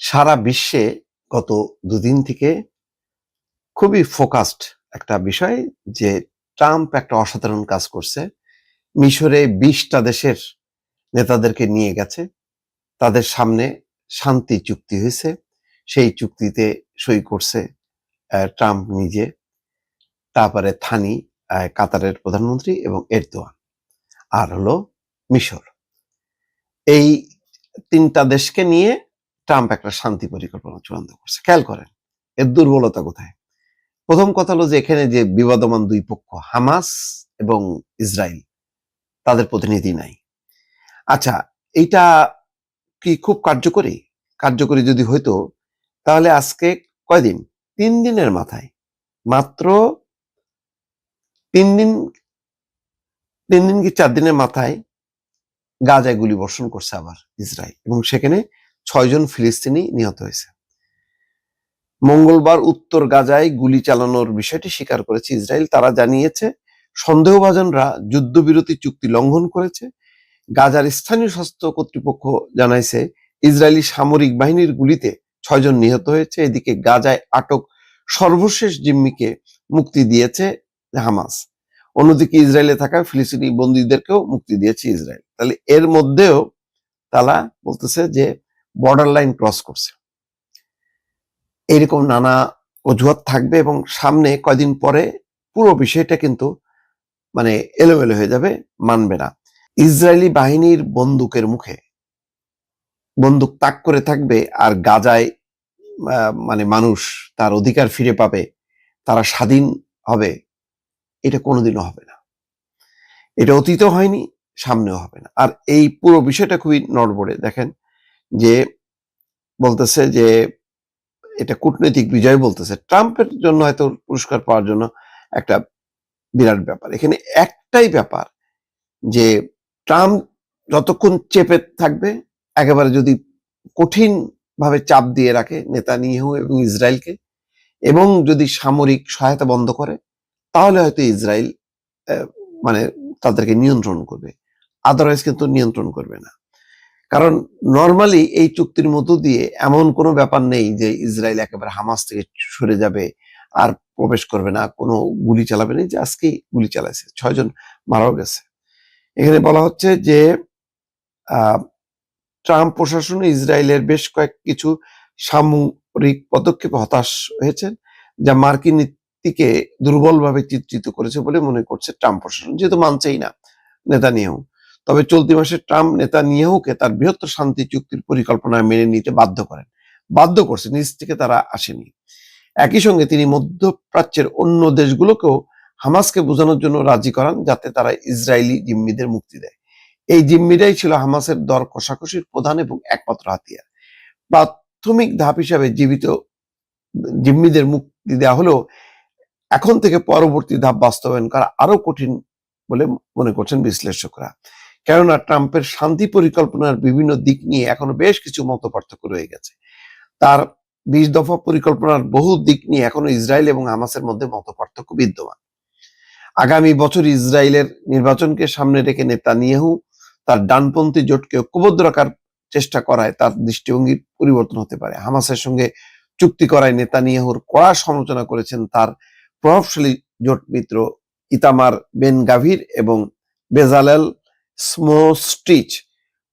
সারা বিশ্বে গত দুদিন থেকে খুবই ফোকাসড একটা বিষয় যে ট্রাম্প একটা অসাধারণ কাজ করছে। মিশরে বিশটা দেশের নেতাদেরকে নিয়ে গেছে। তাদের সামনে শান্তি চুক্তি হয়েছে। সেই চুক্তিতে সই করছে ট্রাম্প নিজে। তারপরে থানি কাতারের প্রধানমন্ত্রী এবং এরদোয়ান। আর হলো মিশর। এই তিনটা দেশকে নিয়ে ট্রাম্প একটা শান্তি পরিকল্পনা চূড়ান্ত করছে। খেয়াল করেন, এর দুর্বলতা কোথায়? প্রথম কথা হলো যে, এখানে যে বিবাদমান দুই পক্ষ, হামাস এবং ইসরায়েল তাদের প্রতিনিধি নাই। আচ্ছা এইটা কি খুব কার্যকরী? কার্যকরী যদি হইতো, তাহলে আজকে কয়দিন? তিন দিনের মাথায়। মাত্র তিন দিন তিন দিন কি চার দিনের মাথায় গাজায় গুলি বর্ষণ করছে আবার ইসরায়েল এবং সেখানে ছয়জন ফিলিস্তিনি নিহত হয়েছে। মঙ্গলবার উত্তর গাজায় গুলি চালানোর বিষয়টি স্বীকার করেছে ইসরায়েল। তারা জানিয়েছে, সন্দেহভাজনরা যুদ্ধবিরতি চুক্তি লঙ্ঘন করেছে। গাজার স্থানীয় স্বাস্থ্য কর্তৃপক্ষ জানাইছে, ইসরায়েলি সামরিক বাহিনীর গুলিতে ছয়জন নিহত হয়েছে। এদিকে গাজায় আটক সর্বশেষ জিম্মিকে মুক্তি দিয়েছে হামাস। অন্যদিকে ইসরায়েলে থাকা ফিলিস্তিনি বন্দীদেরকেও মুক্তি দিয়েছে ইসরায়েল। তাহলে এর মধ্যেও তারা বলতেছে যে বর্ডার লাইন ক্রস করছে। এরকম নানা অজুহাত থাকবে এবং সামনে কয়দিন পরে পুরো বিষয়টা কিন্তু মানে এলোমেলো হয়ে যাবে, মানবে না। ইসরায়েলি বাহিনীর বন্দুকের মুখে বন্দুক তাক করে থাকবে আর গাজায় মানে মানুষ তার অধিকার ফিরে পাবে, তারা স্বাধীন হবে, এটা কোনোদিনও হবে না। এটা অতীতও হয়নি, সামনেও হবে না। আর এই পুরো বিষয়টা খুবই নড়বড়ে। দেখেন যে বলতেছে যে এটা কূটনৈতিক বিজয় বলতেছে। ট্রাম্পের জন্য হয়তো পুরস্কার পাওয়ার জন্য একটা বিরাট ব্যাপার। এখানে একটাই ব্যাপার যে ট্রাম্প যতক্ষণ চেপে থাকবে, একেবারে যদি কঠিন ভাবে চাপ দিয়ে রাখে নেতা নেতানিয়াহু এবং ইসরায়েলকে এবং যদি সামরিক সহায়তা বন্ধ করে, তাহলে হয়তো ইসরায়েল মানে তাদেরকে নিয়ন্ত্রণ করবে। আদারওয়াইজ কিন্তু নিয়ন্ত্রণ করবে না। কারণ নর্মালি এই চুক্তির মধ্য দিয়ে এমন কোনো ব্যাপার নেই যে ইসরায়েল একেবারে হামাস থেকে সরে যাবে আর প্রবেশ করবে না, কোনো গুলি চালাবে না। যে আজকেই গুলি চালাইছে, ছয়জন মারাও গেছে। এখানে বলা হচ্ছে যে ট্রাম্প প্রশাসন ইসরায়েলের বেশ কয়েক কিছু সামরিক পদক্ষেপে হতাশ হয়েছেন, যা মার্কিন নীতিকে দুর্বলভাবে চিত্রিত করেছে বলে মনে করছে ট্রাম্প প্রশাসন। যেহেতু মানছেই না নেতানিয়াহু। তবে চলতি মাসে ট্রাম্প, নেতানিয়াহুকে তার বৃহত্তর শান্তি চুক্তির পরিকল্পনা মেনে নিতে বাধ্য করেন। বাধ্য করছে, নিজ থেকে তারা আসেনি। একই সঙ্গে তিনি মধ্যপ্রাচ্যের অন্য দেশগুলোকেও হামাসকে বোঝানোর জন্য রাজি করান, যাতে তারা ইসরায়েলি জিম্মিদের মুক্তি দেয়। এই জিম্মিরাই ছিল হামাসের দর কষাকষির প্রধান এবং একমাত্র হাতিয়ার। প্রাথমিক ধাপ হিসাবে জীবিত জিম্মিদের মুক্তি দেওয়া হলেও এখন থেকে পরবর্তী ধাপ বাস্তবায়ন করা আরও কঠিন বলে মনে করছেন বিশ্লেষকরা। কেননা ট্রাম্পের শান্তি পরিকল্পনার বিভিন্ন দিক নিয়ে এখনও বেশ কিছু মত পার্থক্য রয়ে গেছে। তার বিশ দফা পরিকল্পনার বহু দিক নিয়ে এখনও ইসরায়েল এবং হামাসের মধ্যে মত পার্থক্য বিদ্যমান। আগামী বছর ইসরায়েলের নির্বাচনকে সামনে রেখে নেতা নেতানিয়াহু তার ডানপন্থী জোটকে ঐক্যবদ্ধ রাখার চেষ্টা করায় তার দৃষ্টিভঙ্গির পরিবর্তন হতে পারে। হামাসের সঙ্গে চুক্তি করায় নেতানিয়াহুর কড়া সমালোচনা করেছেন তার প্রভাবশালী জোট মিত্র ইতামার বেন গাভির এবং বেজালেল স্মোস্টিচ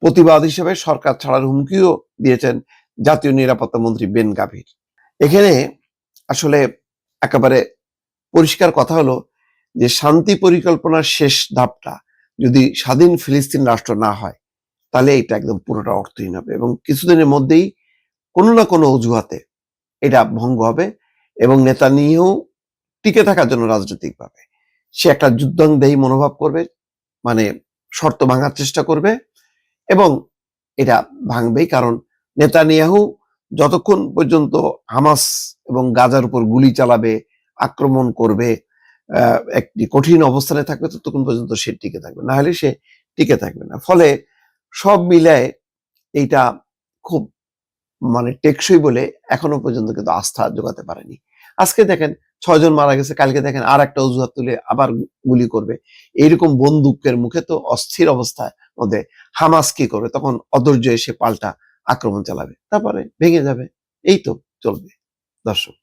প্রতিবাদ হিসেবে সরকার ছাড়ার হুমকিও দিয়েছেন জাতীয় নিরাপত্তা মন্ত্রী বেন গাভির। এখানে আসলে একেবারে পরিষ্কার কথা হলো যে শান্তি পরিকল্পনার শেষ ধাপটা যদি স্বাধীন ফিলিস্তিন রাষ্ট্র না হয়, তাহলে এটা একদম পুরোটা অর্থহীন হবে এবং কিছুদিনের মধ্যেই কোনো না কোনো অজুহাতে এটা ভঙ্গ হবে এবং নেতা নিয়েও টিকে থাকার জন্য রাজনৈতিকভাবে। সে একটা যুদ্ধাংদেহী মনোভাব করবে মানে শর্ত ভাঙার চেষ্টা করবে এবং এটা ভাঙবেই, কারণ নেতানিয়াহু যতক্ষণ পর্যন্ত হামাস এবং গাজার উপর গুলি চালাবে, আক্রমণ করবে একটি কঠিন অবস্থানে থাকবে, ততক্ষণ পর্যন্ত সে টিকে থাকবে। না হলে সে টিকে থাকবে না। ফলে সব মিলায় এইটা খুব মানে টেকসই বলে এখনও পর্যন্ত কিন্তু আস্থা জোগাতে পারেনি। আজকে দেখেন ছয়জন মারা গেছে, কালকে দেখেন আর একটা অজুহাত তুলে আবার গুলি করবে। এইরকম বন্দুকের মুখে তো অস্থির অবস্থায় মধ্যে হামাস কি করবে? তখন অধৈর্য এসে পাল্টা আক্রমণ চালাবে। তারপরে ভেঙে যাবে। এই তো চলবে। দর্শক